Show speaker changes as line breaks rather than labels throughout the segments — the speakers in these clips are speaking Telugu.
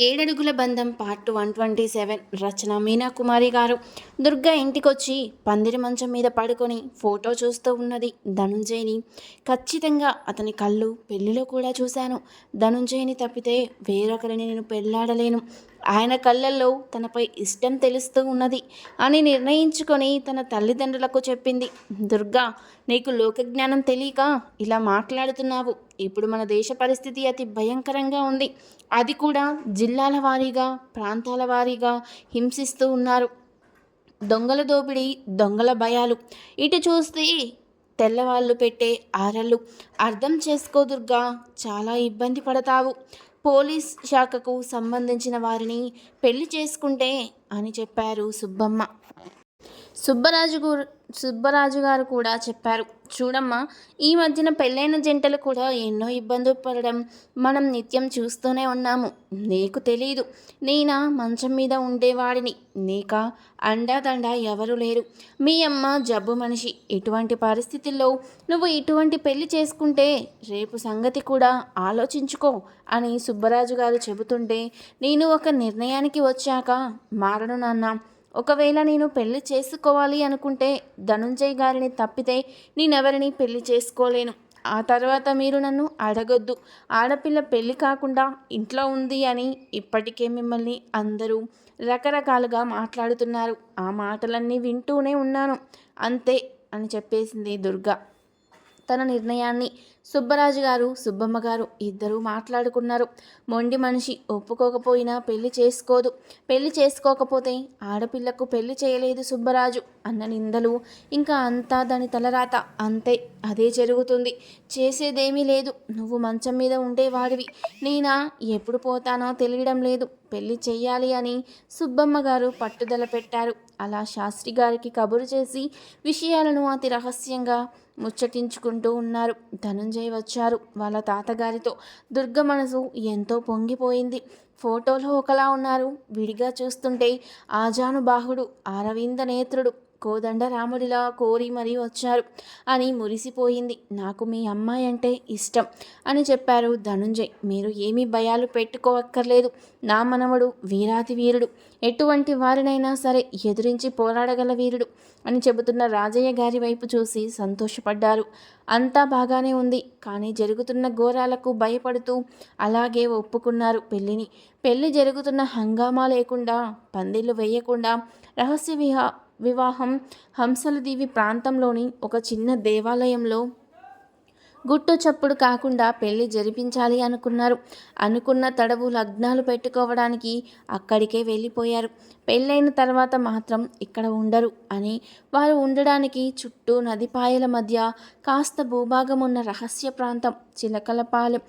ఏడడుగుల బంధం పార్ట్ వన్ ట్వంటీ సెవెన్. రచన మీనా కుమారి గారు. దుర్గా ఇంటికొచ్చి పందిరి మంచం మీద పడుకొని ఫోటో చూస్తూ ఉన్నది ధనుంజయని. ఖచ్చితంగా అతని కళ్ళు పెళ్ళిలో కూడా చూశాను. ధనుంజయని తప్పితే వేరొకరిని నేను పెళ్ళాడలేను. ఆయన కళ్ళల్లో తనపై ఇష్టం తెలుస్తూ ఉన్నది అని నిర్ణయించుకొని తన తల్లిదండ్రులకు చెప్పింది. దుర్గా నీకు లోకజ్ఞానం తెలియక ఇలా మాట్లాడుతున్నావు. ఇప్పుడు మన దేశ పరిస్థితి అతి భయంకరంగా ఉంది. అది కూడా జిల్లాల వారీగా ప్రాంతాల వారీగా హింసిస్తూ ఉన్నారు. దొంగల దోపిడీ దొంగల భయాలు. ఇటు చూస్తే తెల్లవాళ్ళు పెట్టే ఆరళ్ళు. అర్థం చేసుకోదుర్గా చాలా ఇబ్బంది పడతావు. పోలీస్ శాఖకు సంబంధించిన వారిని పెళ్ళి చేసుకుంటే అని చెప్పారు సుబ్బమ్మ. సుబ్బరాజు సుబ్బరాజు గారు కూడా చెప్పారు. చూడమ్మా ఈ మధ్యన పెళ్ళైన జంటలు కూడా ఎన్నో ఇబ్బందులు పడడం మనం నిత్యం చూస్తూనే ఉన్నాము. నీకు తెలీదు. నేనా మంచం మీద ఉండేవాడిని. నీక అండాదండా ఎవరు లేరు. మీ అమ్మ జబ్బు మనిషి. ఇటువంటి పరిస్థితుల్లో నువ్వు ఇటువంటి పెళ్ళి చేసుకుంటే రేపు సంగతి కూడా ఆలోచించుకో అని సుబ్బరాజు గారు చెబుతుంటే నేను ఒక నిర్ణయానికి వచ్చాక మారను నాన్న. ఒకవేళ నేను పెళ్ళి చేసుకోవాలి అనుకుంటే ధనుంజయ్ గారిని తప్పితే నేనెవరిని పెళ్ళి చేసుకోలేను. ఆ తర్వాత మీరు నన్ను అడగొద్దు. ఆడపిల్ల పెళ్ళి కాకుండా ఇంట్లో ఉంది అని ఇప్పటికే మిమ్మల్ని అందరూ రకరకాలుగా మాట్లాడుతున్నారు. ఆ మాటలన్నీ వింటూనే ఉన్నాను. అంతే అని చెప్పేసింది దుర్గా. తన నిర్ణయాన్ని సుబ్బరాజు గారు సుబ్బమ్మ గారు ఇద్దరూ మాట్లాడుకున్నారు. మొండి మనిషి ఒప్పుకోకపోయినా పెళ్ళి చేసుకోదు. పెళ్ళి చేసుకోకపోతే ఆడపిల్లకు పెళ్ళి చేయలేదు సుబ్బరాజు అన్న నిందలు ఇంకా అంతా దాని తలరాత. అంతే అదే జరుగుతుంది. చేసేదేమీ లేదు. నువ్వు మంచం మీద ఉండేవాడివి. నేనా? ఎప్పుడు పోతానో తెలియడం లేదు. పెళ్ళి చెయ్యాలి అని సుబ్బమ్మ గారు పట్టుదల పెట్టారు. అలా శాస్త్రి గారికి కబురు చేసి విషయాలను అతి రహస్యంగా ముచ్చటించుకుంటూ ఉన్నారు. ధనుంజయ్ వచ్చారు. వాళ్ళ తాతగారితో దుర్గ మనసు ఎంతో పొంగిపోయింది. ఫోటోలో ఒకలా ఉన్నారు. విడిగా చూస్తుంటే ఆజానుబాహుడు అరవింద నేత్రుడు కోదండరాముడిలా కోరి మరీ వచ్చారు అని మురిసిపోయింది. నాకు మీ అమ్మాయి అంటే ఇష్టం అని చెప్పారు ధనుంజయ్. మీరు ఏమీ భయాలు పెట్టుకోవక్కర్లేదు నా మనవడు వీరాతి వీరుడు. ఎటువంటి వారినైనా సరే ఎదిరించి పోరాడగల వీరుడు అని చెబుతున్న రాజయ్య గారి వైపు చూసి సంతోషపడ్డారు. అంతా బాగానే ఉంది. కానీ జరుగుతున్న ఘోరాలకు భయపడుతూ అలాగే ఒప్పుకున్నారు పెళ్ళిని. పెళ్ళి జరుగుతున్న హంగామా లేకుండా పందిళ్ళు వేయకుండా రహస్య విహా వివాహం హంసలదీవి ప్రాంతంలోని ఒక చిన్న దేవాలయంలో గుట్టు చప్పుడు కాకుండా పెళ్ళి జరిపించాలి అనుకున్నారు. అనుకున్న తడవు లగ్నాలు పెట్టుకోవడానికి అక్కడికే వెళ్ళిపోయారు. పెళ్ళైన తర్వాత మాత్రం ఇక్కడ ఉండరు అని వారు ఉండడానికి చుట్టూ నదిపాయల మధ్య కాస్త భూభాగం ఉన్న రహస్య ప్రాంతం చిలకలపాలెం.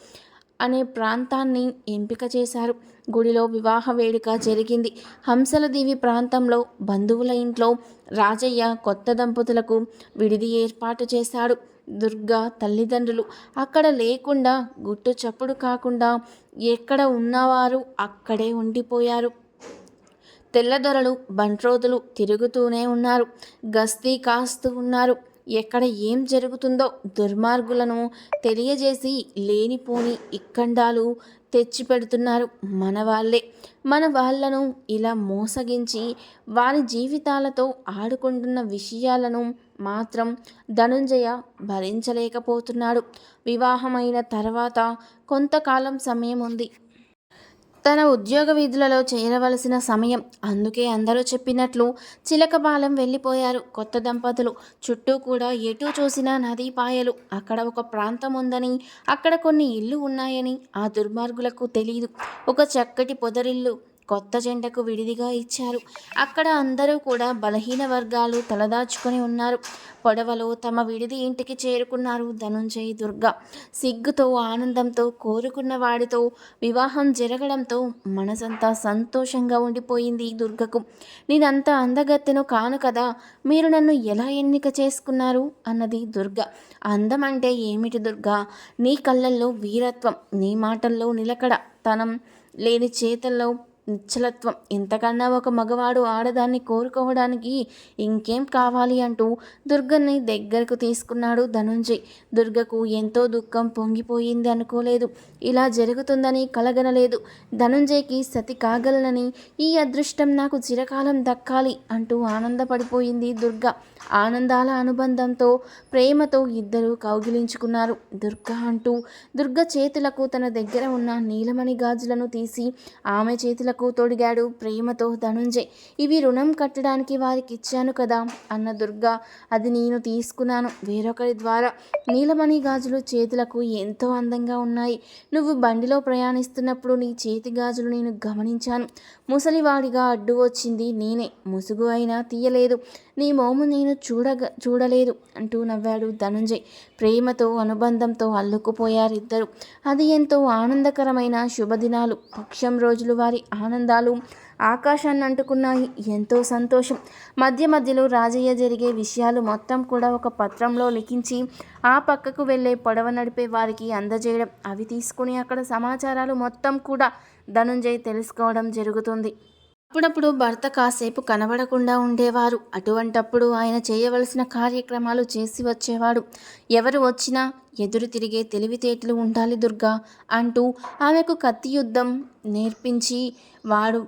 అనే ప్రాంతాన్ని ఎంపిక చేశారు. గుడిలో వివాహ వేడుక జరిగింది. హంసలదేవి ప్రాంతంలో బంధువుల ఇంట్లో రాజయ్య కొత్త దంపతులకు విడిది ఏర్పాటు చేశాడు. దుర్గా తల్లిదండ్రులు. అక్కడ లేకుండా గుట్టు చప్పుడు కాకుండా ఎక్కడ ఉన్నవారు అక్కడే ఉండిపోయారు. తెల్లదొరలు బంట్రోతులు తిరుగుతూనే ఉన్నారు. గస్తీ కాస్తూ ఉన్నారు. ఎక్కడ ఏం జరుగుతుందో దుర్మార్గులను తెలియజేసి లేనిపోని ఇక్కండాలు తెచ్చిపెడుతున్నారు మన వాళ్ళే. మన వాళ్ళను ఇలా మోసగించి వారి జీవితాలతో ఆడుకుంటున్న విషయాలను మాత్రం ధనుంజయ భరించలేకపోతున్నాడు. వివాహమైన తర్వాత కొంతకాలం సమయం ఉంది. తన ఉద్యోగ విధులలో చేరవలసిన సమయం అందుకే అందరూ చెప్పినట్లు చిలకపాలెం వెళ్ళిపోయారు కొత్త దంపతులు. చుట్టూ కూడా ఎటు చూసినా నదీ పాయలు. అక్కడ ఒక ప్రాంతం ఉందని అక్కడ కొన్ని ఇల్లు ఉన్నాయని ఆ దుర్మార్గులకు తెలియదు ఒక చక్కటి పొదరిల్లు కొత్త జంటకు విడిదిగా ఇచ్చారు. అక్కడ అందరూ కూడా బలహీన వర్గాలు తలదాచుకొని ఉన్నారు. పొడవలో తమ విడిది ఇంటికి చేరుకున్నారు ధనుంజయ దుర్గ. సిగ్గుతో ఆనందంతో కోరుకున్న వాడితో వివాహం జరగడంతో మనసంతా సంతోషంగా ఉండిపోయింది దుర్గకు. నేనంత అందగత్తెను కాను కదా మీరు నన్ను ఎలా ఎన్నిక చేసుకున్నారు? అన్నది దుర్గ. అందం అంటే ఏమిటి దుర్గా? నీ కళ్ళల్లో వీరత్వం నీ మాటల్లో నిలకడ తనం లేని చేతల్లో నిశ్చలత్వం. ఇంతకన్నా ఒక మగవాడు ఆడదాన్ని కోరుకోవడానికి ఇంకేం కావాలి అంటూ దుర్గని దగ్గరకు తీసుకున్నాడు ధనుంజయ్. దుర్గకు ఎంతో దుఃఖం పొంగిపోయింది అనుకోలేదు. ఇలా జరుగుతుందని కలగనలేదు. ధనుంజయ్కి సతి కాగలనని ఈ అదృష్టం నాకు చిరకాలం దక్కాలి అంటూ ఆనందపడిపోయింది దుర్గ. ఆనందాల అనుబంధంతో ప్రేమతో ఇద్దరు కౌగిలించుకున్నారు. దుర్గ అంటూ దుర్గ చేతులకు తన దగ్గర ఉన్న నీలమణి గాజులను తీసి ఆమె చేతులకు తొడిగాడు ప్రేమతో ధనుంజయ్ ఇవి రుణం కట్టడానికి వారికి ఇచ్చాను కదా అన్న దుర్గ అది నేను తీసుకున్నాను. వేరొకరి ద్వారా నీలమణి గాజులు చేతులకు ఎంతో అందంగా ఉన్నాయి. నువ్వు బండిలో ప్రయాణిస్తున్నప్పుడు నీ చేతి గాజులు నేను గమనించాను. ముసలివాడిగా అడ్డు వచ్చింది నేనే. ముసుగు అయినా తీయలేదు. నీ మోము నేను చూడగ చూడలేదు అంటూ నవ్వాడు ధనుంజయ్. ప్రేమతో అనుబంధంతో అల్లుకుపోయారిద్దరు. అది ఎంతో ఆనందకరమైన శుభదినాలు. పక్షం రోజులు వారి ఆనందాలు ఆకాశాన్ని అంటుకున్నాయి. ఎంతో సంతోషం. మధ్య మధ్యలో రాజయ్య జరిగే విషయాలు మొత్తం కూడా ఒక పత్రంలో లిఖించి ఆ పక్కకు వెళ్ళే పొడవ నడిపే వారికి అందజేయడం. అవి తీసుకుని అక్కడ సమాచారాలు మొత్తం కూడా ధనుంజయ్ తెలుసుకోవడం జరుగుతుంది. అప్పుడప్పుడు భర్త కాసేపు కనబడకుండా ఉండేవారు. అటువంటప్పుడు ఆయన చేయవలసిన కార్యక్రమాలు చేసి వచ్చేవాడు. ఎవరు వచ్చినా ఎదురు తిరిగే తెలివితేటలు ఉండాలి దుర్గా అంటూ ఆమెకు కత్తి యుద్ధం నేర్పించి వాడు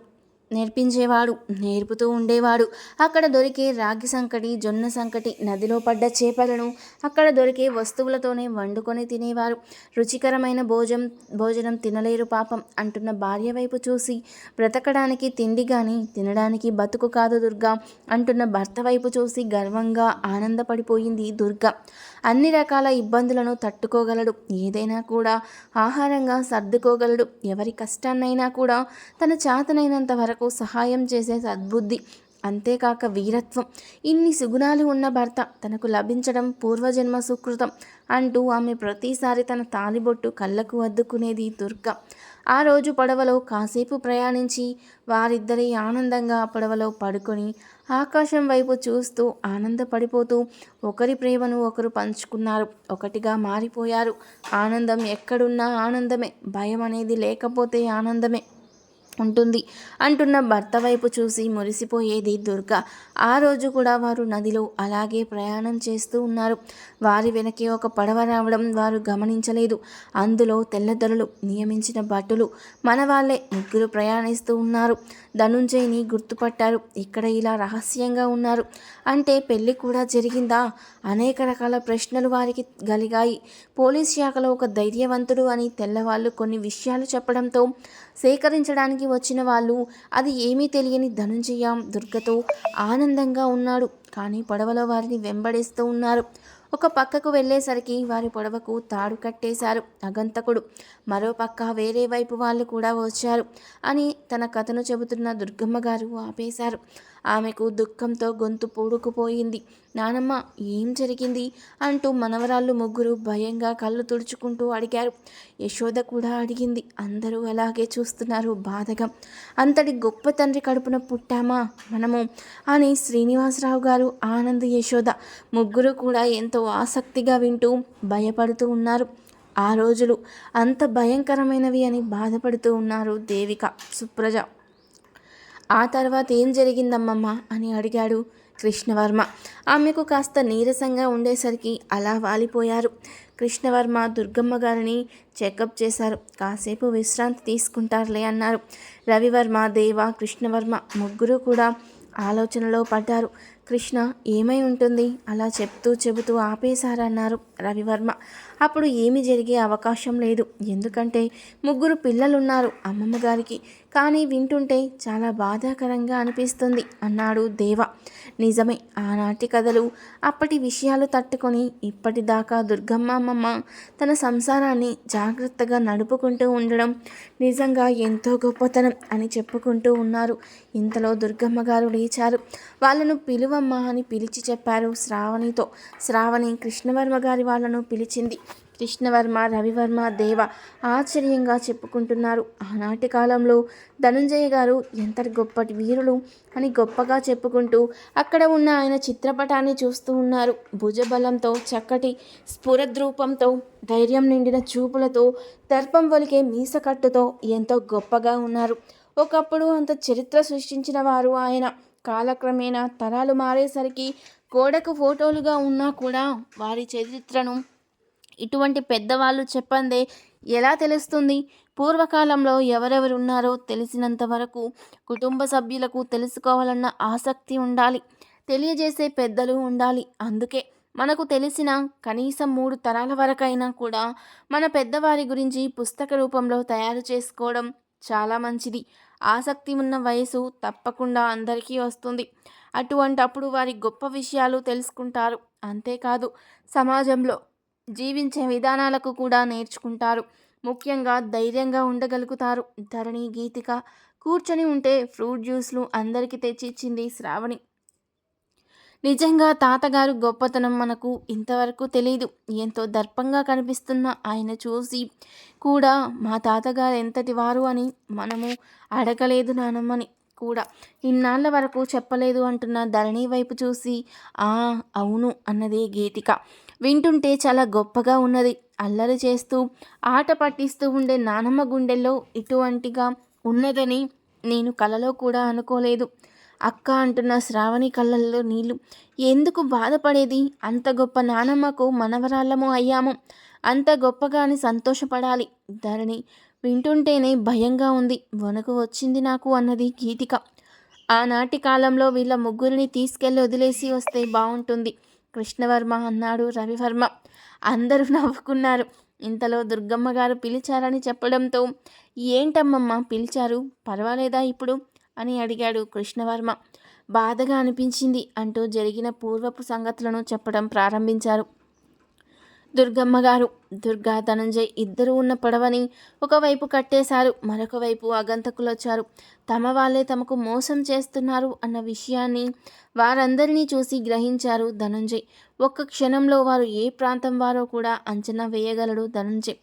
నేర్పించేవాడు నేర్పుతూ ఉండేవాడు. అక్కడ దొరికే రాగి సంకటి జొన్న సంకటి నదిలో పడ్డ చేపలను అక్కడ దొరికే వస్తువులతోనే వండుకొని తినేవారు. రుచికరమైన భోజనం భోజనం తినలేరు పాపం అంటున్న భార్య వైపు చూసి బ్రతకడానికి తిండి కానీ తినడానికి బతుకు కాదు దుర్గా అంటున్న భర్త వైపు చూసి గర్వంగా ఆనందపడిపోయింది దుర్గా. అన్ని రకాల ఇబ్బందులను తట్టుకోగలడు. ఏదైనా కూడా ఆహారంగా సర్దుకోగలడు. ఎవరి కష్టాన్నైనా కూడా తన చేతనైనంత వరకు సహాయం చేసే సద్బుద్ధి అంతేకాక వీరత్వం. ఇన్ని సుగుణాలు ఉన్న భర్త తనకు లభించడం పూర్వజన్మ సుకృతం అంటూ ఆమె ప్రతిసారి తన తాలిబొట్టు కళ్ళకు అద్దుకునేది దుర్గ. ఆ రోజు పడవలో కాసేపు ప్రయాణించి వారిద్దరి ఆనందంగా పడవలో పడుకొని ఆకాశం వైపు చూస్తూ ఆనందపడిపోతూ ఒకరి ప్రేమను ఒకరు పంచుకున్నారు. ఒకటిగా మారిపోయారు. ఆనందం ఎక్కడున్నా ఆనందమే భయం అనేది లేకపోతే ఆనందమే. ఉంటుంది అంటున్న భర్త వైపు చూసి మురిసిపోయేది దుర్గ. ఆ రోజు కూడా వారు నదిలో అలాగే ప్రయాణం చేస్తూ ఉన్నారు. వారి వెనకే ఒక పడవ రావడం వారు గమనించలేదు. అందులో తెల్లదొరలు నియమించిన భటులు మన వాళ్ళే ముగ్గురు ప్రయాణిస్తూ ఉన్నారు. ధనుంజయ్ని గుర్తుపట్టారు. ఇక్కడ ఇలా రహస్యంగా ఉన్నారు. అంటే పెళ్ళి కూడా జరిగిందా? అనేక రకాల ప్రశ్నలు వారికి గలిగాయి. పోలీస్ శాఖలో ఒక ధైర్యవంతుడు అని తెల్లవాళ్ళు కొన్ని విషయాలు చెప్పడంతో సేకరించడానికి వచ్చిన వాళ్ళు అది ఏమీ తెలియని ధనుంజయ దుర్గతో ఆనందంగా ఉన్నాడు. కానీ పడవలో వారిని వెంబడిస్తూ ఉన్నారు. ఒక పక్కకు వెళ్ళేసరికి వారి పొడవకు తాడు కట్టేశారు అగంతకుడు. మరో పక్క వేరే వైపు వాళ్ళు కూడా వచ్చారు అని తన కథను చెబుతున్న దుర్గమ్మ గారు ఆపేశారు. ఆమెకు దుఃఖంతో గొంతు పూడుకుపోయింది. నానమ్మ ఏం జరిగింది? అంటూ మనవరాళ్ళు ముగ్గురు భయంగా కళ్ళు తుడుచుకుంటూ అడిగారు. యశోద కూడా అడిగింది. అందరూ అలాగే చూస్తున్నారు బాధగా. అంతటి గొప్ప తండ్రి కడుపున పుట్టామా మనము? అని శ్రీనివాసరావు గారు ఆనంద్ యశోద ముగ్గురు కూడా ఎంతో ఆసక్తిగా వింటూ భయపడుతూ ఉన్నారు. ఆ రోజులు అంత భయంకరమైనవి అని బాధపడుతూ ఉన్నారు దేవిక సుప్రజ. ఆ తర్వాత ఏం జరిగిందమ్మమ్మ? అని అడిగాడు కృష్ణవర్మ. ఆమెకు కాస్త నీరసంగా ఉండేసరికి అలా వాలిపోయారు. కృష్ణవర్మ దుర్గమ్మ గారిని చెకప్ చేశారు. కాసేపు విశ్రాంతి తీసుకుంటారులే అన్నారు. రవివర్మ దేవ కృష్ణవర్మ ముగ్గురు కూడా ఆలోచనలో పడ్డారు. కృష్ణ ఏమై ఉంటుంది? అలా చెప్తూ చెబుతూ ఆపేశారన్నారు. రవివర్మ అప్పుడు ఏమి జరిగే అవకాశం లేదు. ఎందుకంటే ముగ్గురు పిల్లలున్నారు అమ్మమ్మ గారికి కానీ వింటుంటే చాలా బాధాకరంగా అనిపిస్తుంది అన్నాడు దేవ. నిజమే ఆనాటి కథలు అప్పటి విషయాలు తట్టుకొని ఇప్పటిదాకా దుర్గమ్మ అమ్మమ్మ తన సంసారాన్ని జాగ్రత్తగా నడుపుకుంటూ ఉండడం నిజంగా ఎంతో గొప్పతనం అని చెప్పుకుంటూ ఉన్నారు. ఇంతలో దుర్గమ్మ గారు లేచారు. వాళ్ళను పిలువమ్మ అని పిలిచి చెప్పారు శ్రావణితో. శ్రావణి కృష్ణవర్మ గారి వాళ్ళను పిలిచింది. కృష్ణవర్మ రవివర్మ దేవ ఆశ్చర్యంగా చెప్పుకుంటున్నారు. ఆనాటి కాలంలో ధనుంజయ గారు ఎంత గొప్పటి వీరులు అని గొప్పగా చెప్పుకుంటూ అక్కడ ఉన్న ఆయన చిత్రపటాన్ని చూస్తూ ఉన్నారు. భుజబలంతో చక్కటి స్ఫురద్రూపంతో ధైర్యం నిండిన చూపులతో దర్పం వలికే మీసకట్టుతో ఎంతో గొప్పగా ఉన్నారు. ఒకప్పుడు అంత చరిత్ర సృష్టించిన వారు ఆయన. కాలక్రమేణా తరాలు మారేసరికి గోడకు ఫోటోలుగా ఉన్నా కూడా వారి చరిత్రను ఇటువంటి పెద్దవాళ్ళు చెప్పందే ఎలా తెలుస్తుంది? పూర్వకాలంలో ఎవరెవరు ఉన్నారో తెలిసినంత వరకు కుటుంబ సభ్యులకు తెలుసుకోవాలన్న ఆసక్తి ఉండాలి. తెలియజేసే పెద్దలు ఉండాలి. అందుకే మనకు తెలిసిన కనీసం మూడు తరాల వరకైనా కూడా మన పెద్దవారి గురించి పుస్తక రూపంలో తయారు చేసుకోవడం చాలా మంచిది. ఆసక్తి ఉన్న వయసు తప్పకుండా అందరికీ వస్తుంది. అటువంటప్పుడు వారి గొప్ప విషయాలు తెలుసుకుంటారు. అంతేకాదు సమాజంలో జీవించే విధానాలకు కూడా నేర్చుకుంటారు. ముఖ్యంగా ధైర్యంగా ఉండగలుగుతారు. ధరణి గీతిక కూర్చొని ఉంటే ఫ్రూట్ జ్యూస్లు అందరికీ తెచ్చిచ్చింది శ్రావణి. నిజంగా తాతగారు గొప్పతనం మనకు ఇంతవరకు తెలియదు ఎంతో దర్పంగా కనిపిస్తున్న ఆయన చూసి కూడా మా తాతగారు ఎంతటి వారు అని మనము అడగలేదు నానమ్మని. కూడా. ఇన్నాళ్ళ వరకు చెప్పలేదు అంటున్న ధరణి వైపు చూసి ఆ అవును అన్నది గీతిక. వింటుంటే చాలా గొప్పగా ఉన్నది. అల్లరి చేస్తూ ఆట పట్టిస్తూ ఉండే నానమ్మ గుండెల్లో ఇటువంటిగా ఉన్నదని నేను కలలో కూడా అనుకోలేదు. అక్క అంటున్న శ్రావణి కళ్ళల్లో నీళ్ళు. ఎందుకు బాధపడేది? అంత గొప్ప నానమ్మకు మనవరాళ్ళము అయ్యాము. అంత గొప్పగాని సంతోషపడాలి. ధరణి వింటుంటేనే భయంగా ఉంది. వణుకు వచ్చింది నాకు అన్నది గీతిక. ఆనాటి కాలంలో వీళ్ళ ముగ్గురిని తీసుకెళ్ళి వదిలేసి వస్తే బాగుంటుంది కృష్ణవర్మ అన్నాడు రవివర్మ. అందరూ నవ్వుకున్నారు. ఇంతలో దుర్గమ్మ గారు పిలిచారని చెప్పడంతో ఏంటమ్మమ్మ పిలిచారు? పర్వాలేదా ఇప్పుడు? అని అడిగాడు కృష్ణవర్మ. బాధగా అనిపించింది అంటూ జరిగిన పూర్వపు సంగతులను చెప్పడం ప్రారంభించారు. దుర్గమ్మ గారు. దుర్గా ధనంజయ్ ఇద్దరు ఉన్న పడవని ఒకవైపు కట్టేశారు మరొక వైపు అగంతకులొచ్చారు. తమ వాళ్ళే తమకు మోసం చేస్తున్నారు అన్న విషయాన్ని వారందరినీ చూసి గ్రహించారు ధనంజయ్. ఒక్క క్షణంలో వారు ఏ ప్రాంతం వారో కూడా అంచనా వేయగలడు ధనంజయ్.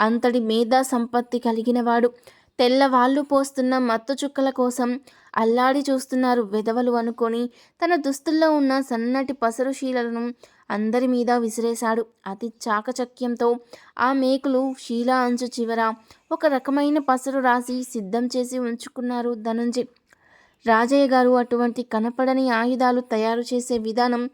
అంతటి మేధా సంపత్తి కలిగినవాడు తెల్లవాళ్ళు పోస్తున్న మత్తు చుక్కల కోసం అల్లాడి చూస్తున్నారు వెధవలు అనుకొని తన దుస్తుల్లో ఉన్న సన్నటి పసరు శీలను అందరి మీద విసిరేశాడు. అతి చాకచక్యంతో ఆ మేకులు షీలా అంచు చివర ఒక రకమైన పసరు రాసి సిద్ధం చేసి ఉంచుకున్నారు ధనంజయ్. రాజయ్య గారు అటువంటి కనపడని ఆయుధాలు తయారు చేసే విధానం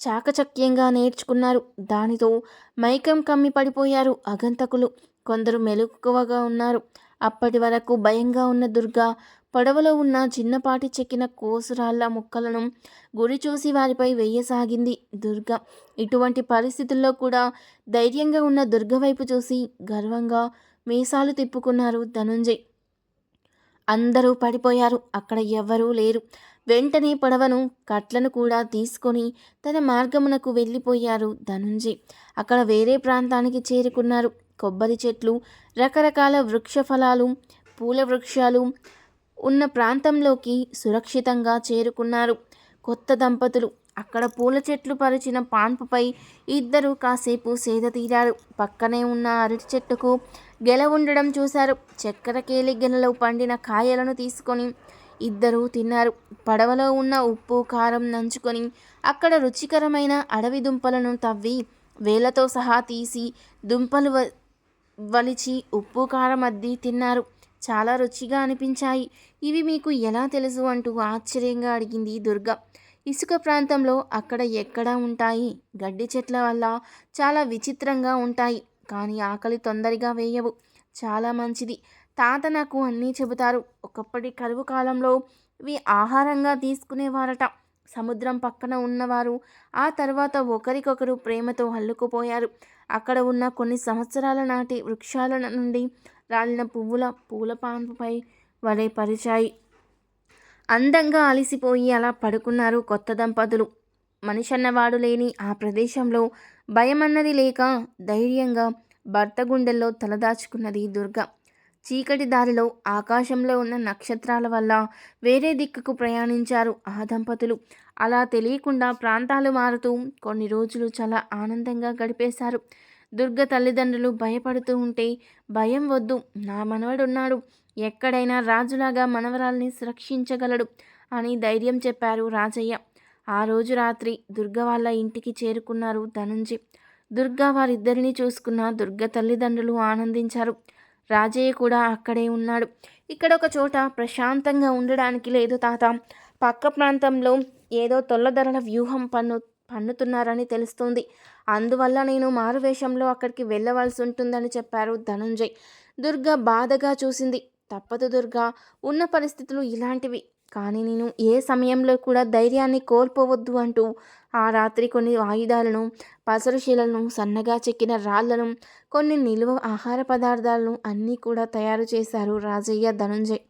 చాకచక్యంగా నేర్చుకున్నారు. దానితో మైకం కమ్మి పడిపోయారు అగంతకులు. కొందరు మెలకువగా ఉన్నారు. అప్పటి వరకు భయంగా ఉన్న దుర్గా పడవలో ఉన్న చిన్నపాటి చెక్కిన కోసురాళ్ళ ముక్కలను గురి చూసి వారిపై వెయ్యసాగింది దుర్గ. ఇటువంటి పరిస్థితుల్లో కూడా ధైర్యంగా ఉన్న దుర్గ వైపు చూసి గర్వంగా మీసాలు తిప్పుకున్నారు ధనుంజయ్. అందరూ పడిపోయారు. అక్కడ ఎవ్వరూ లేరు. వెంటనే పడవను కట్లను కూడా తీసుకొని తన మార్గమునకు వెళ్ళిపోయారు ధనుంజయ్. అక్కడ వేరే ప్రాంతానికి చేరుకున్నారు. కొబ్బరి చెట్లు రకరకాల వృక్ష ఫలాలు పూల వృక్షాలు ఉన్న ప్రాంతంలోకి సురక్షితంగా చేరుకున్నారు. కొత్త దంపతులు అక్కడ పూల చెట్లు పరిచిన పాన్పుపై ఇద్దరు కాసేపు సేద తీరారు. పక్కనే ఉన్న అరటి చెట్టుకు గెల ఉండడం చూశారు. చక్కెర కేలి గెలలో పండిన కాయలను తీసుకొని ఇద్దరూ తిన్నారు. పడవలో ఉన్న ఉప్పు కారం నంచుకొని అక్కడ రుచికరమైన అడవి దుంపలను తవ్వి వేలతో సహా తీసి దుంపలు వలిచి ఉప్పు కారం అద్ది తిన్నారు. చాలా రుచిగా అనిపించాయి. ఇవి మీకు ఎలా తెలుసు అంటూ ఆశ్చర్యంగా అడిగింది దుర్గ. ఇసుక ప్రాంతంలో అక్కడ ఎక్కడ ఉంటాయి? గడ్డి చెట్ల వల్ల చాలా విచిత్రంగా ఉంటాయి. కానీ ఆకలి తొందరగా వేయవు. చాలా మంచిది. తాత నాకు అన్నీ చెబుతారు. ఒకప్పటి కరువు కాలంలో ఇవి ఆహారంగా తీసుకునేవారట. సముద్రం పక్కన ఉన్నవారు ఆ తర్వాత ఒకరికొకరు ప్రేమతో హల్లుకుపోయారు అక్కడ ఉన్న కొన్ని సంవత్సరాల నాటి వృక్షాల నుండి రాలిన పువ్వుల పూల పాన్పుపై వలె పరిచాయి. అందంగా అలిసిపోయి అలా పడుకున్నారు కొత్త దంపతులు. మనిషన్నవాడు లేని ఆ ప్రదేశంలో భయమన్నది లేక ధైర్యంగా భర్త గుండెల్లో తలదాచుకున్నది దుర్గ. చీకటి దారిలో ఆకాశంలో ఉన్న నక్షత్రాల వల్ల వేరే దిక్కుకు ప్రయాణించారు ఆ దంపతులు. అలా తెలియకుండా ప్రాంతాలు మారుతూ కొన్ని రోజులు చాలా ఆనందంగా గడిపేశారు. దుర్గ తల్లిదండ్రులు భయపడుతూ ఉంటే భయం వద్దు నా మనవడున్నాడు. ఎక్కడైనా రాజులాగా మనవరాల్ని సురక్షించగలడు అని ధైర్యం చెప్పారు రాజయ్య. ఆ రోజు రాత్రి దుర్గ వాళ్ళ ఇంటికి చేరుకున్నారు ధనంజయ్. దుర్గా వారిద్దరిని చూసుకున్న దుర్గ తల్లిదండ్రులు ఆనందించారు. రాజయ్య కూడా అక్కడే ఉన్నాడు. ఇక్కడ ఒక చోట ప్రశాంతంగా ఉండడానికి లేదు తాత. పక్క ప్రాంతంలో ఏదో తొల్లధరల వ్యూహం పన్ను పన్నుతున్నారని తెలుస్తోంది. అందువల్ల నేను మారువేషంలో అక్కడికి వెళ్ళవలసి ఉంటుందని చెప్పారు ధనుంజయ్. దుర్గా బాధగా చూసింది. తప్పదు దుర్గా ఉన్న పరిస్థితులు ఇలాంటివి. కానీ నేను ఏ సమయంలో కూడా ధైర్యాన్ని కోల్పోవద్దు అంటూ ఆ రాత్రి కొన్ని ఆయుధాలను పసరుశీలను సన్నగా చెక్కిన రాళ్ళను కొన్ని నిలువ ఆహార పదార్థాలను అన్నీ కూడా తయారు చేశారు రాజయ్య ధనుంజయ్.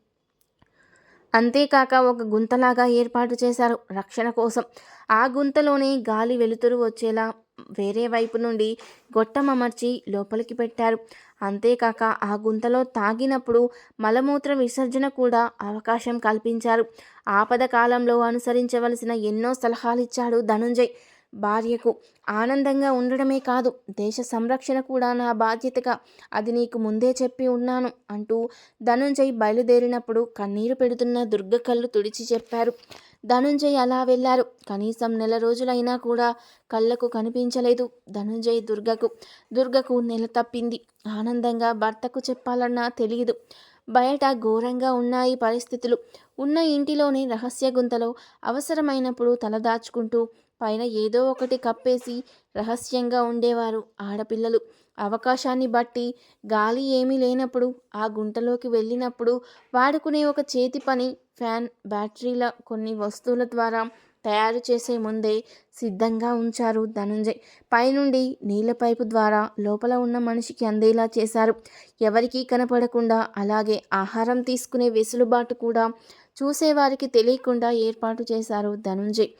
అంతేకాక ఒక గుంతలాగా ఏర్పాటు చేశారు రక్షణ కోసం. ఆ గుంతలోనే గాలి వెలుతురు వచ్చేలా వేరే వైపు నుండి గొట్టం అమర్చి లోపలికి పెట్టారు. అంతేకాక ఆ గుంతలో తాగినప్పుడు మలమూత్ర విసర్జన కూడా అవకాశం కల్పించారు. ఆపద కాలంలో అనుసరించవలసిన ఎన్నో సలహాలు ఇచ్చాడు ధనుంజయ్. భార్యకు ఆనందంగా ఉండడమే కాదు దేశ సంరక్షణ కూడా నా బాధ్యతగా. అది నీకు ముందే చెప్పి ఉన్నాను అంటూ ధనుంజయ్ బయలుదేరినప్పుడు కన్నీరు పెడుతున్న దుర్గ కళ్ళు తుడిచి చెప్పారు. ధనుంజయ్ అలా వెళ్ళారు. కనీసం నెల రోజులైనా కూడా కళ్ళకు కనిపించలేదు ధనుంజయ్ దుర్గకు. దుర్గకు నెల తప్పింది. ఆనందంగా భర్తకు చెప్పాలన్నా తెలియదు బయట ఘోరంగా ఉన్నాయి పరిస్థితులు. ఉన్న ఇంటిలోని రహస్య గుంతలో అవసరమైనప్పుడు తలదాచుకుంటూ పైన ఏదో ఒకటి కప్పేసి రహస్యంగా ఉండేవారు ఆడపిల్లలు. అవకాశాన్ని బట్టి గాలి ఏమీ లేనప్పుడు ఆ గుంటలోకి వెళ్ళినప్పుడు వాడుకునే ఒక చేతి పని ఫ్యాన్ బ్యాటరీల కొన్ని వస్తువుల ద్వారా తయారు చేసే ముందే సిద్ధంగా ఉంచారు ధనుంజయ్. పైనుండి నీళ్ళ పైపు ద్వారా లోపల ఉన్న మనిషికి అందేలా చేశారు. ఎవరికీ కనపడకుండా అలాగే ఆహారం తీసుకునే వెసులుబాటు కూడా చూసేవారికి తెలియకుండా ఏర్పాటు చేశారు ధనుంజయ్.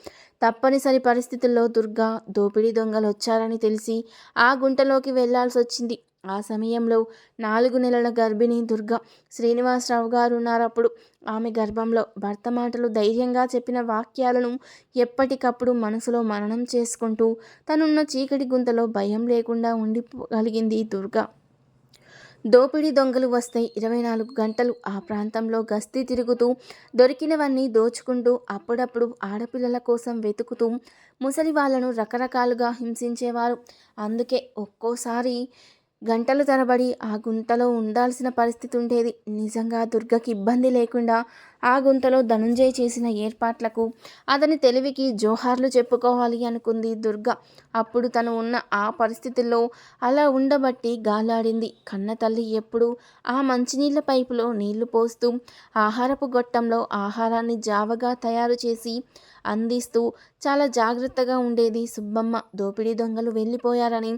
తప్పనిసరి పరిస్థితుల్లో దుర్గా దోపిడీ దొంగలు వచ్చారని తెలిసి ఆ గుంటలోకి వెళ్ళాల్సి వచ్చింది ఆ సమయంలో నాలుగు నెలల గర్భిణి దుర్గ శ్రీనివాసరావు గారు ఉన్నారప్పుడు ఆమె గర్భంలో భర్త మాటలు ధైర్యంగా చెప్పిన వాక్యాలను ఎప్పటికప్పుడు మనసులో మననం చేసుకుంటూ తనున్న చీకటి గుంతలో భయం లేకుండా ఉండిపోగలిగింది దుర్గ. దోపిడీ దొంగలు వస్తే ఇరవై నాలుగు గంటలు ఆ ప్రాంతంలో గస్తీ తిరుగుతూ దొరికినవన్నీ దోచుకుంటూ అప్పుడప్పుడు ఆడపిల్లల కోసం వెతుకుతూ ముసలి వాళ్ళను రకరకాలుగా హింసించేవారు. అందుకే ఒక్కోసారి గంటలు తరబడి ఆ గుంతలో ఉండాల్సిన పరిస్థితి ఉండేది నిజంగా దుర్గకి ఇబ్బంది లేకుండా ఆ గుంతలో ధనుంజయ్ చేసిన ఏర్పాట్లకు అతని తెలివికి జోహార్లు చెప్పుకోవాలి అనుకుంది దుర్గ. అప్పుడు తను ఉన్న ఆ పరిస్థితుల్లో అలా ఉండబట్టి గాలాడింది. కన్న తల్లి ఎప్పుడు ఆ మంచినీళ్ళ పైపులో నీళ్ళు పోస్తూ ఆహారపు గొట్టంలో ఆహారాన్ని జావగా తయారు చేసి అందిస్తూ చాలా జాగ్రత్తగా ఉండేది. సుబ్బమ్మ దోపిడీ దొంగలు వెళ్ళిపోయారని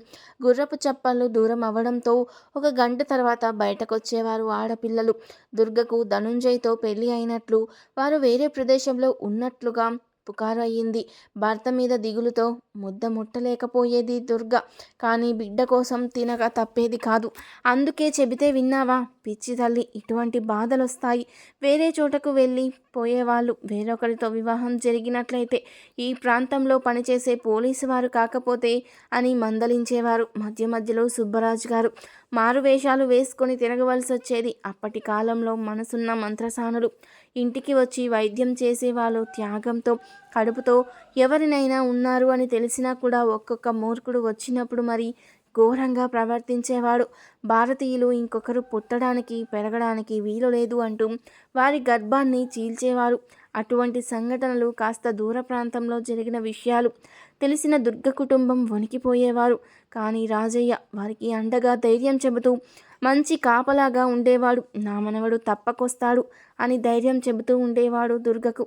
గుర్రపు చప్పళ్ళు దూరం అవ్వడంతో ఒక గంట తర్వాత బయటకొచ్చేవారు ఆడపిల్లలు. దుర్గకు ధనుంజయ్తో పెళ్ళి అయినట్లు వారు వేరే ప్రదేశంలో ఉన్నట్లుగా పుకారు అయ్యింది భర్త మీద దిగులుతో ముద్ద ముట్టలేకపోయేది దుర్గ. కానీ బిడ్డ కోసం తినక తప్పేది కాదు. అందుకే చెబితే విన్నావా? పిచ్చి తల్లి ఇటువంటి బాధలు వస్తాయి వేరే చోటకు వెళ్ళి పోయేవాళ్ళు వేరొకరితో వివాహం జరిగినట్లయితే ఈ ప్రాంతంలో పనిచేసే పోలీసు వారు కాకపోతే అని మందలించేవారు మధ్య మధ్యలో సుబ్బరాజు గారు. మారువేషాలు వేసుకొని తిరగవలసి వచ్చేది అప్పటి కాలంలో మనసున్న మంత్రసానులు. ఇంటికి వచ్చి వైద్యం చేసేవాళ్ళు త్యాగంతో కడుపుతో ఎవరినైనా ఉన్నారు అని తెలిసినా కూడా ఒక్కొక్క మూర్ఖుడు వచ్చినప్పుడు మరి ఘోరంగా ప్రవర్తించేవాడు. భారతీయులు ఇంకొకరు పుట్టడానికి పెరగడానికి వీలు లేదు అంటూ వారి గర్భాన్ని చీల్చేవారు. అటువంటి సంఘటనలు కాస్త దూర ప్రాంతంలో జరిగిన విషయాలు తెలిసిన దుర్గ కుటుంబం వణికిపోయేవారు. కానీ రాజయ్య వారికి అండగా ధైర్యం చెబుతూ మంచి కాపలాగా ఉండేవాడు. నా మనవడు తప్పకొస్తాడు అని ధైర్యం చెబుతూ ఉండేవాడు దుర్గకు.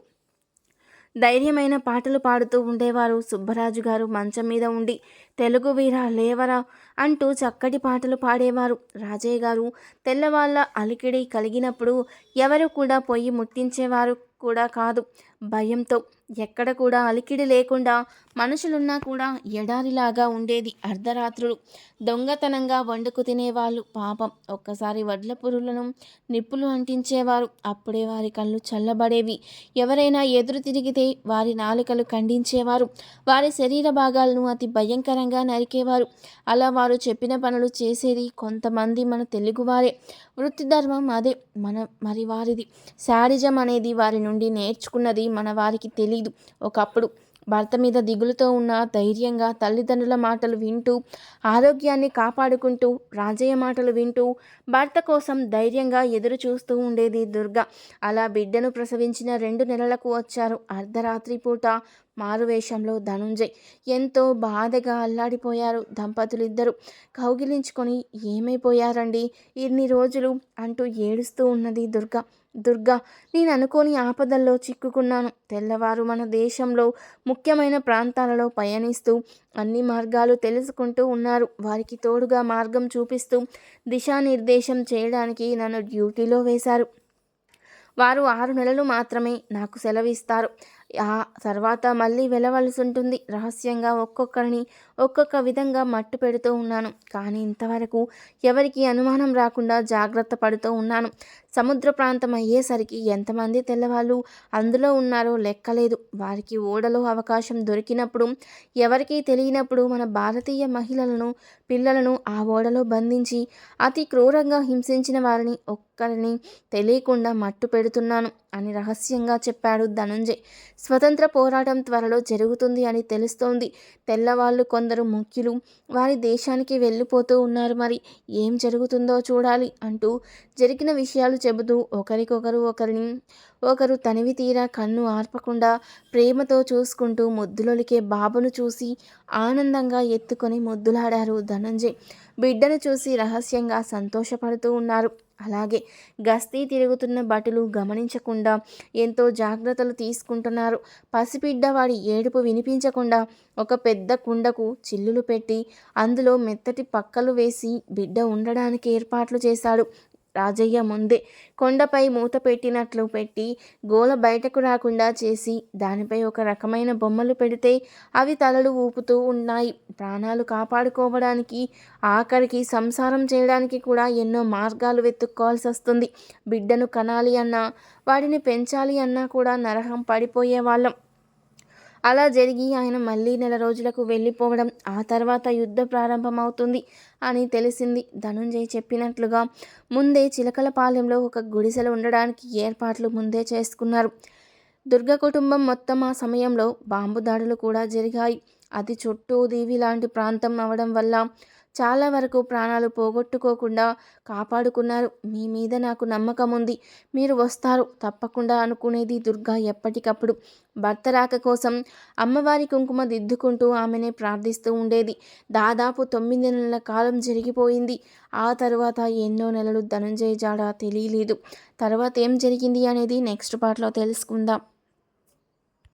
ధైర్యమైన పాటలు పాడుతూ ఉండేవారు. సుబ్బరాజు గారు మంచం మీద ఉండి తెలుగు వీర లేవరా అంటూ చక్కటి పాటలు పాడేవారు. రాజయ్య గారు తెల్లవాళ్ళ అలికిడి కలిగినప్పుడు ఎవరు కూడా పొయ్యి ముట్టించేవారు కూడా కాదు. భయంతో ఎక్కడ కూడా అలికిడి లేకుండా మనుషులున్నా కూడా ఎడారిలాగా ఉండేది అర్ధరాత్రులు. దొంగతనంగా వండుకు తినేవాళ్ళు పాపం. ఒక్కసారి వడ్ల పురులను నిప్పులు అంటించేవారు. అప్పుడే వారి కళ్ళు చల్లబడేవి. ఎవరైనా ఎదురు తిరిగితే వారి నాలుకలు ఖండించేవారు. వారి శరీర భాగాలను అతి భయంకరంగా నరికేవారు. అలా వారు చెప్పిన పనులు చేసేది కొంతమంది మన తెలుగువారే. వృత్తి ధర్మం అదే మన మరి వారిది. శాడిజం అనేది వారి నుండి నేర్చుకున్నది మన వారికి తెలియదు తెలీదు. ఒకప్పుడు భర్త మీద దిగులుతో ఉన్న ధైర్యంగా తల్లిదండ్రుల మాటలు వింటూ ఆరోగ్యాన్ని కాపాడుకుంటూ రాజయ్య మాటలు వింటూ భర్త కోసం ధైర్యంగా ఎదురు చూస్తూ ఉండేది దుర్గ. అలా బిడ్డను ప్రసవించిన రెండు నెలలకు వచ్చారు అర్ధరాత్రి పూట మారువేషంలో ధనుంజయ్ ఎంతో బాధగా అల్లాడిపోయారు దంపతులిద్దరూ. కౌగిలించుకొని ఏమైపోయారండి? ఇన్ని రోజులు అంటూ ఏడుస్తూ ఉన్నది దుర్గ. దుర్గా నేను అనుకోని ఆపదల్లో చిక్కుకున్నాను. తెల్లవారు మన దేశంలో ముఖ్యమైన ప్రాంతాలలో పయనిస్తూ అన్ని మార్గాలు తెలుసుకుంటూ ఉన్నారు. వారికి తోడుగా మార్గం చూపిస్తూ దిశానిర్దేశం చేయడానికి నన్ను డ్యూటీలో వేశారు. వారు ఆరు నెలలు మాత్రమే నాకు సెలవిస్తారు. ఆ తర్వాత మళ్ళీ వెళ్ళవలసి ఉంటుంది. రహస్యంగా ఒక్కొక్కరిని ఒక్కొక్క విధంగా మట్టు పెడుతూ ఉన్నాను. కానీ ఇంతవరకు ఎవరికి అనుమానం రాకుండా జాగ్రత్త పడుతూ ఉన్నాను. సముద్ర ప్రాంతం అయ్యేసరికి ఎంతమంది తెల్లవాళ్ళు అందులో ఉన్నారో లెక్కలేదు. వారికి ఓడలో అవకాశం దొరికినప్పుడు ఎవరికీ తెలియనప్పుడు మన భారతీయ మహిళలను పిల్లలను ఆ ఓడలో బంధించి అతి క్రూరంగా హింసించిన వారిని ఒక్కరిని తెలియకుండా మట్టు పెడుతున్నాను అని రహస్యంగా చెప్పాడు ధనుంజయ్. స్వతంత్ర పోరాటం త్వరలో జరుగుతుంది అని తెలుస్తోంది. తెల్లవాళ్ళు కొందరు ముఖ్యులు. వారి దేశానికి వెళ్ళిపోతూ ఉన్నారు. మరి ఏం జరుగుతుందో చూడాలి అంటూ జరిగిన విషయాలు చెబుతూ ఒకరికొకరు ఒకరిని ఒకరు తనివి తీరా కన్ను ఆర్పకుండా ప్రేమతో చూసుకుంటూ ముద్దులొలికే బాబును చూసి ఆనందంగా ఎత్తుకొని ముద్దులాడారు ధనంజయ్. బిడ్డను చూసి రహస్యంగా సంతోషపడుతూ ఉన్నారు. అలాగే గస్తీ తిరుగుతున్న భటులు గమనించకుండా ఎంతో జాగ్రత్తలు తీసుకుంటున్నారు. పసిబిడ్డ వాడి ఏడుపు వినిపించకుండా ఒక పెద్ద కుండకు చిల్లులు పెట్టి అందులో మెత్తటి పక్కలు వేసి బిడ్డ ఉండడానికి ఏర్పాట్లు చేశాడు. రాజయ్య ముందే కొండపై మూత పెట్టినట్లు పెట్టి గోల బయటకు రాకుండా చేసి దానిపై ఒక రకమైన బొమ్మలు పెడితే అవి తలలు ఊపుతూ ఉన్నాయి. ప్రాణాలు కాపాడుకోవడానికి ఆఖరికి సంసారం చేయడానికి కూడా ఎన్నో మార్గాలు వెతుక్కోవాల్సి వస్తుంది. బిడ్డను కనాలి అన్నా వాడిని పెంచాలి అన్నా కూడా నరహం పడిపోయే వాళ్ళం అలా జరిగి ఆయన మళ్ళీ నెల రోజులకు వెళ్ళిపోవడం ఆ తర్వాత యుద్ధ ప్రారంభమవుతుంది అని తెలిసింది ధనుంజయ్ చెప్పినట్లుగా. ముందే చిలకలపాలెంలో ఒక గుడిసెలు ఉండడానికి ఏర్పాట్లు ముందే చేసుకున్నారు. దుర్గ కుటుంబం మొత్తం ఆ సమయంలో బాంబు దాడులు కూడా జరిగాయి. అది చుట్టూ దీవి లాంటి ప్రాంతం అవడం వల్ల చాలా వరకు ప్రాణాలు పోగొట్టుకోకుండా కాపాడుకున్నారు. మీ మీద నాకు నమ్మకం ఉంది. మీరు వస్తారు. తప్పకుండా అనుకునేది దుర్గా ఎప్పటికప్పుడు. భర్త రాక కోసం అమ్మవారి కుంకుమ దిద్దుకుంటూ ఆమెనే ప్రార్థిస్తూ ఉండేది. దాదాపు తొమ్మిది నెలల కాలం జరిగిపోయింది. ఆ తర్వాత ఎన్నో నెలలు ధనంజయ జాడ తెలియలేదు. తర్వాత ఏం జరిగింది అనేది నెక్స్ట్ పార్ట్లో తెలుసుకుందాం.